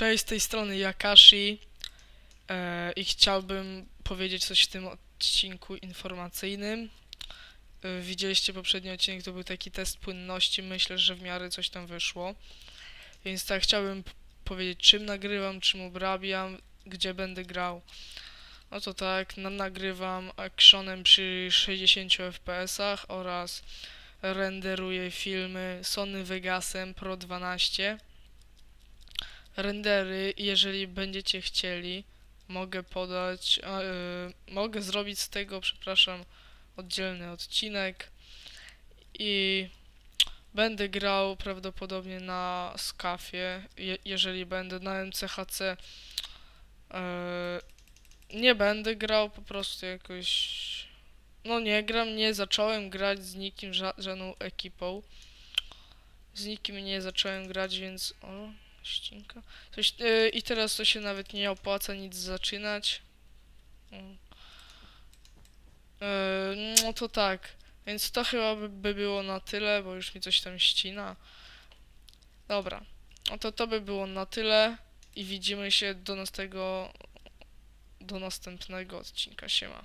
Cześć, z tej strony Yakashi e, i chciałbym powiedzieć coś w tym odcinku informacyjnym. E, widzieliście poprzedni odcinek, to był taki test płynności, myślę, że w miarę coś tam wyszło. Więc tak, chciałbym powiedzieć, czym nagrywam, czym obrabiam, gdzie będę grał. No to tak, na, nagrywam actionem przy 60 fps oraz renderuję filmy Sony Vegasem Pro 12 rendery, jeżeli będziecie chcieli, mogę podać, a, y, mogę zrobić z tego, przepraszam, oddzielny odcinek i będę grał prawdopodobnie na skafie, je, jeżeli będę na MCHC. e, nie będę grał, po prostu jakoś. No nie gram, nie zacząłem grać z nikim, ża żadną ekipą. Z nikim nie zacząłem grać, więc. O, ścinka. Coś, yy, I teraz to się nawet nie opłaca nic zaczynać. Yy, no to tak. Więc to chyba by, by było na tyle, bo już mi coś tam ścina. Dobra. No to to by było na tyle i widzimy się do następnego do następnego odcinka. Siema.